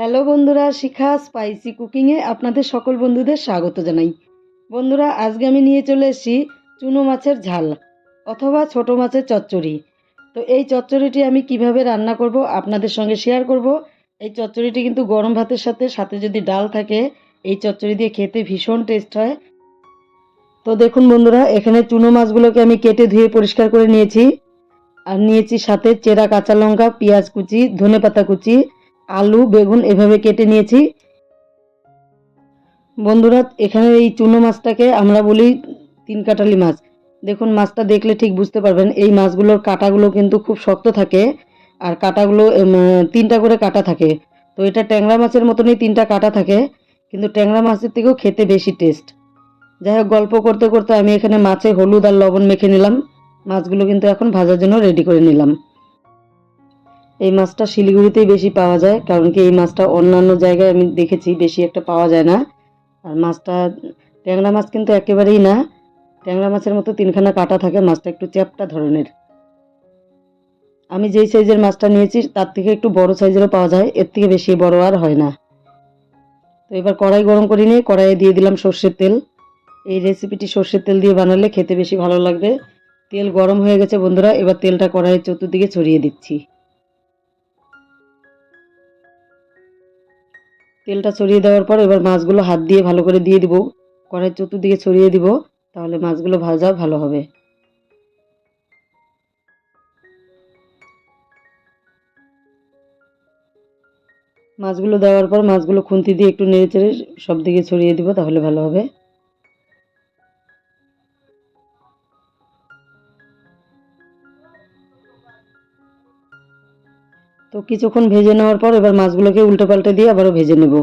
Hello বন্ধুরা, শিখা spicy কুকিংয়ে আপনাদের সকল বন্ধুদের স্বাগত জানাই। বন্ধুরা, আজকে আমি নিয়ে চলে এসেছি চুনো মাছের ঝাল অথবা ছোট মাছের চচ্চড়ি। তো এই চচ্চড়িটি আমি কীভাবে রান্না করব আপনাদের সঙ্গে শেয়ার করব। এই চচ্চড়িটি কিন্তু গরম ভাতের সাথে সাথে যদি ডাল থাকে, এই চচ্চড়ি দিয়ে খেতে ভীষণ টেস্ট হয়। তো দেখুন বন্ধুরা, এখানে চুনো মাছগুলোকে আমি কেটে ধুয়ে পরিষ্কার করে নিয়েছি। আর নিয়েছি সাথে চেরা কাঁচা লঙ্কা, পেঁয়াজ কুচি, ধনেপাতা কুচি আলু, বেগুন এভাবে কেটে নিয়েছি। বন্ধুরা, এখানে এই চুনো মাছটাকে আমরা বলি তিন কাটালি মাছ। দেখুন, মাছটা দেখলে ঠিক বুঝতে পারবেন, এই মাছগুলোর কাঁটাগুলো কিন্তু খুব শক্ত থাকে আর কাঁটাগুলো তিনটা করে কাটা থাকে। তো এটা ট্যাংরা মাছের মতনই তিনটা কাটা থাকে, কিন্তু ট্যাংরা মাছের থেকেও খেতে বেশি টেস্ট যাই হোক, গল্প করতে করতে আমি এখানে মাছে হলুদ আর লবণ মেখে নিলাম। মাছগুলো কিন্তু এখন ভাজার জন্য রেডি করে নিলাম। এই মাছটা শিলিগুড়িতেই বেশি পাওয়া যায়, কারণ কি এই মাছটা অন্যান্য জায়গায় আমি দেখেছি বেশি একটা পাওয়া যায় না। আর মাছটা, ট্যাংরা মাছ কিন্তু একেবারেই না। ট্যাংরা মাছের মতো তিনখানা কাটা থাকে, মাছটা একটু চ্যাপটা ধরনের। আমি যেই সাইজের মাছটা নিয়েছি, তার থেকে একটু বড় সাইজেরও পাওয়া যায়, এর থেকে বেশি বড় আর হয় না। তো এবার কড়াই গরম করে নিয়ে কড়াইয়ে দিয়ে দিলাম সর্ষের তেল। এই রেসিপিটি সর্ষের তেল দিয়ে বানালে খেতে বেশি ভালো লাগবে। তেল গরম হয়ে গেছে বন্ধুরা, এবার তেলটা কড়াইয়ের চতুর্দিকে ছড়িয়ে দিচ্ছি। তেলটা ছড়িয়ে দেওয়ার পর এবার মাছগুলো হাত দিয়ে ভালো করে দিয়ে দিব। কড়াই চতুর্দিকে ছড়িয়ে দিব, তাহলে মাছগুলো ভাজা ভালো হবে। মাছগুলো দেওয়ার পর মাছগুলো খুন্তি দিয়ে একটু নেড়ে চেড়ে সব দিকে ছড়িয়ে দিব, তাহলে ভালো হবে। তো কিছুক্ষণ ভেজে নেওয়ার পর এবার মাছগুলোকে উল্টে পাল্টে দিয়ে আবারও ভেজে নেব।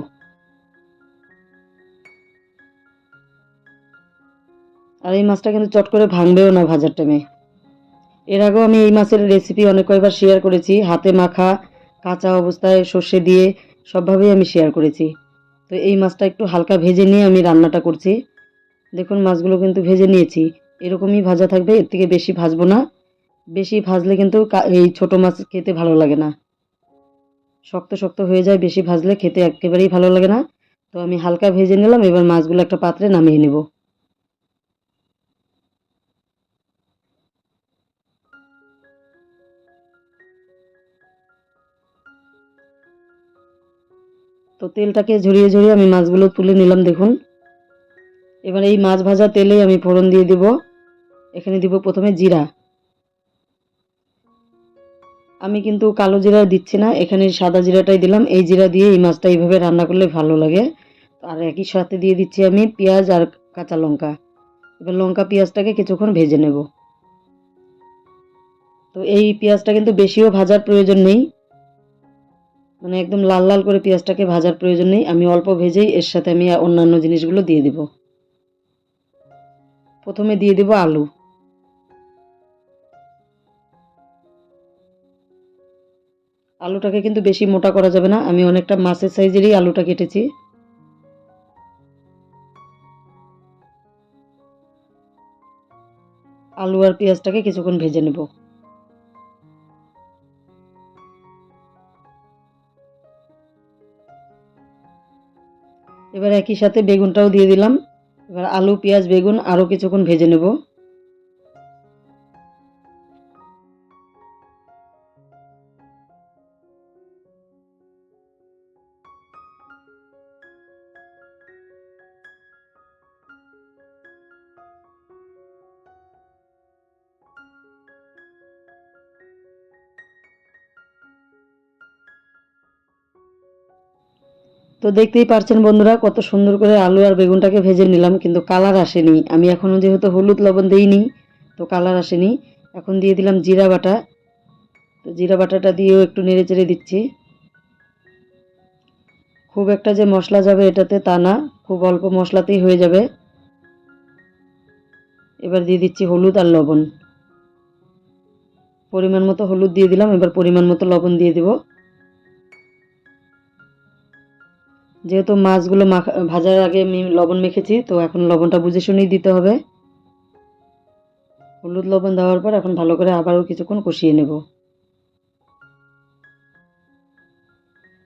আর এই মাছটা কিন্তু চট করে ভাঙবেও না ভাজার টাইমে এর আগেও আমি এই মাছের রেসিপি অনেক কয়েকবার শেয়ার করেছি, হাতে মাখা, কাঁচা অবস্থায় সর্ষে দিয়ে সবভাবেই আমি শেয়ার করেছি। তো এই মাছটা একটু হালকা ভেজে নিয়ে আমি রান্নাটা করছি। দেখুন মাছগুলো কিন্তু ভেজে নিয়েছি। এরকমই ভাজা থাকবে, এর থেকে বেশি ভাজবো না। বেশি ভাজলে কিন্তু এই ছোট মাছ খেতে ভালো লাগে না। শক্ত শক্ত হয়ে যায়, বেশি ভাজলে খেতে একেবারেই ভালো লাগে না। তো আমি হালকা ভেজে নিলাম, এবার মাছগুলো একটা পাত্রে নামিয়ে নেব। তো তেলটাকে ঝরিয়ে ঝরিয়ে আমি মাছগুলো তুলে নিলাম, দেখুন। এবার এই মাছ ভাজা তেলে আমি ফোড়ন দিয়ে দিব। এখানে দিব প্রথমে জিরা। আমি কিন্তু কালো জিরা দিচ্ছি না, এখানে সাদা জিরাটাই দিলাম। এই জিরা দিয়ে এই মাছটা এইভাবে রান্না করলে ভালো লাগে। আর একই সাথে দিয়ে দিচ্ছি আমি পেঁয়াজ আর কাঁচা লঙ্কা। এবার লঙ্কা পেঁয়াজটাকে কিছুক্ষণ ভেজে নেব। তো এই পেঁয়াজটা কিন্তু বেশিও ভাজার প্রয়োজন নেই। মানে একদম লাল লাল করে পেঁয়াজটাকে ভাজার প্রয়োজন নেই। আমি অল্প ভেজেই এর সাথে আমি অন্যান্য জিনিসগুলো দিয়ে দেব। প্রথমে দিয়ে দেব আলু। আলুটাকে কিন্তু বেশি মোটা করা যাবে না। আমি অনেকটা মাছের সাইজেরই আলুটা কেটেছি। আলু আর পেঁয়াজটাকে কিছুক্ষণ ভেজে নেব। এবার একই সাথে বেগুনটাও দিয়ে দিলাম। এবার আলু, পেঁয়াজ, বেগুন আরও কিছুক্ষণ ভেজে নেব। তো দেখতেই পারছেন বন্ধুরা, কত সুন্দর করে আলু আর বেগুনটাকে ভেজে নিলাম, কিন্তু কালার আসেনি। আমি এখনও যেহেতু হলুদ লবণ দিইনি, তো কালার আসেনি। এখন দিয়ে দিলাম জিরা বাটা। তো জিরা বাটাটা দিয়েও একটু নেড়ে চেড়ে দিচ্ছি। খুব একটা যে মশলা যাবে এটাতে তা না, খুব অল্প মশলাতেই হয়ে যাবে। এবার দিয়ে দিচ্ছি হলুদ আর লবণ। পরিমাণ মতো হলুদ দিয়ে দিলাম, এবার পরিমাণ মতো লবণ দিয়ে দিব। যেহেতু মাছগুলো মাখা ভাজার আগে আমি লবণ মেখেছি, তো এখন লবণটা বুঝে শুনেই দিতে হবে। হলুদ লবণ দেওয়ার পর এখন ভালো করে আবারও কিছুক্ষণ কষিয়ে নেব।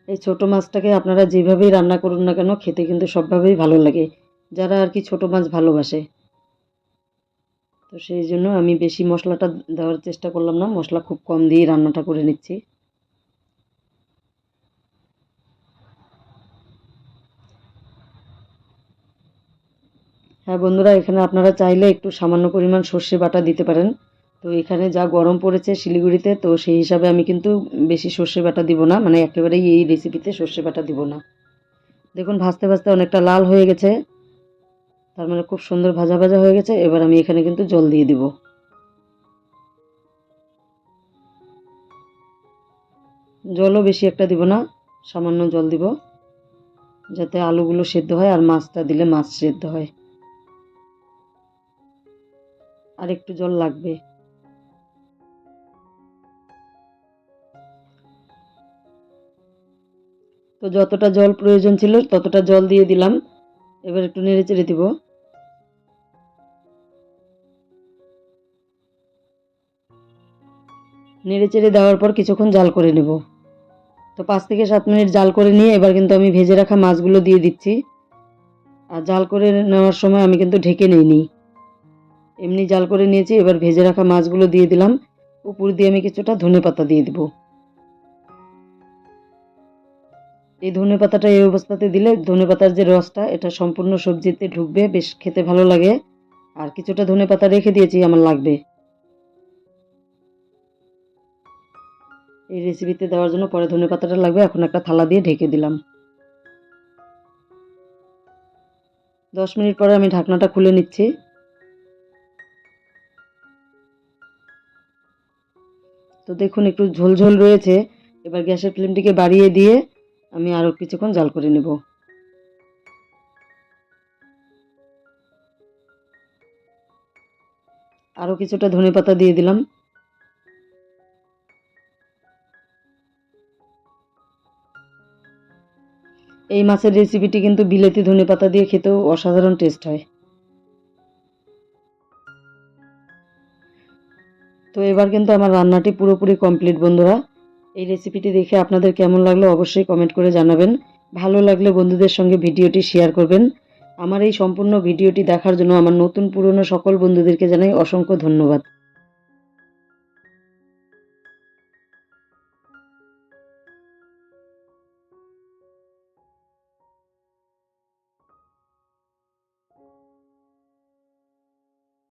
এই ছোট মাছটাকে আপনারা যেভাবেই রান্না করুন না কেন, খেতে কিন্তু সবভাবেই ভালো লাগে। যারা আর কি ছোট মাছ ভালোবাসে। তো সেই জন্য আমি বেশি মশলাটা দেওয়ার চেষ্টা করলাম না, মশলা খুব কম দিয়ে রান্নাটা করে নিচ্ছি। হ্যাঁ বন্ধুরা, এখানে আপনারা চাইলে একটু সামান্য পরিমাণ সর্ষে বাটা দিতে পারেন। তো এখানে যা গরম পড়েছে শিলিগুড়িতে, তো সেই হিসাবে আমি কিন্তু বেশি সর্ষে বাটা দিব না মানে একেবারেই এই রেসিপিতে সর্ষে বাটা দিব না। দেখুন, ভাজতে ভাজতে অনেকটা লাল হয়ে গেছে, তার মানে খুব সুন্দর ভাজা ভাজা হয়ে গেছে, এবার আমি এখানে কিন্তু জল দিয়ে দিব। জলও বেশি একটা দিব না, সামান্য জল দিব, যাতে আলুগুলো সেদ্ধ হয় আর মাছটা দিলে মাছ সেদ্ধ হয়। আর একটু জল লাগবে। তো যতটা জল প্রয়োজন ছিল, ততটা জল দিয়ে দিলাম। এবার একটু নেড়ে চেড়ে দিব। নেড়ে চেড়ে দেওয়ার পর কিছুক্ষণ জাল করে নেব। তো পাঁচ থেকে সাত মিনিট জাল করে নিয়ে এবার কিন্তু আমি ভেজে রাখা মাছগুলো দিয়ে দিচ্ছি। আর জাল করে নেওয়ার সময় আমি কিন্তু ঢেকে নিইনি। এমনি জাল করে নিয়েছি, এবার ভেজে রাখা মাছগুলো দিয়ে দিলাম। উপর দিয়ে আমি কিছুটা ধনে পাতা দিয়ে দিব। এই ধনে পাতাটা এই অবস্থাতে দিলে ধনে পাতার যে রসটা, এটা সম্পূর্ণ সবজিতে ঢুকবে, বেশ খেতে ভালো লাগে। আর কিছুটা ধনে পাতা রেখে দিয়েছি, আমার লাগবে। এই রেসিপিতে দেওয়ার জন্য পরে ধনে পাতাটা লাগবে, এখন একটা থালা দিয়ে ঢেকে দিলাম। দশ মিনিট পরে আমি ঢাকনাটা খুলে নিচ্ছি। তো দেখুন, একটু ঝোলঝোল রয়েছে। এবার গ্যাসের ফ্লেমটিকে বাড়িয়ে দিয়ে আমি আরও কিছুক্ষণ জাল করে নেব। আরও কিছুটা ধনে পাতা দিয়ে দিলাম। এই মাছের রেসিপিটি কিন্তু বিলেতি ধনে পাতা দিয়ে খেতেও অসাধারণ টেস্ট হয়। তো এবার কিন্তু আমার রান্নাটি পুরোপুরি কমপ্লিট বন্ধুরা। এই রেসিপিটি দেখে আপনাদের কেমন লাগল অবশ্যই কমেন্ট করে জানাবেন। ভালো লাগলে বন্ধুদের সঙ্গে ভিডিওটি শেয়ার করবেন। আমার এই সম্পূর্ণ ভিডিওটি দেখার জন্য আমার নতুন পুরনো সকল বন্ধুদেরকে জানাই অসংখ্য ধন্যবাদ।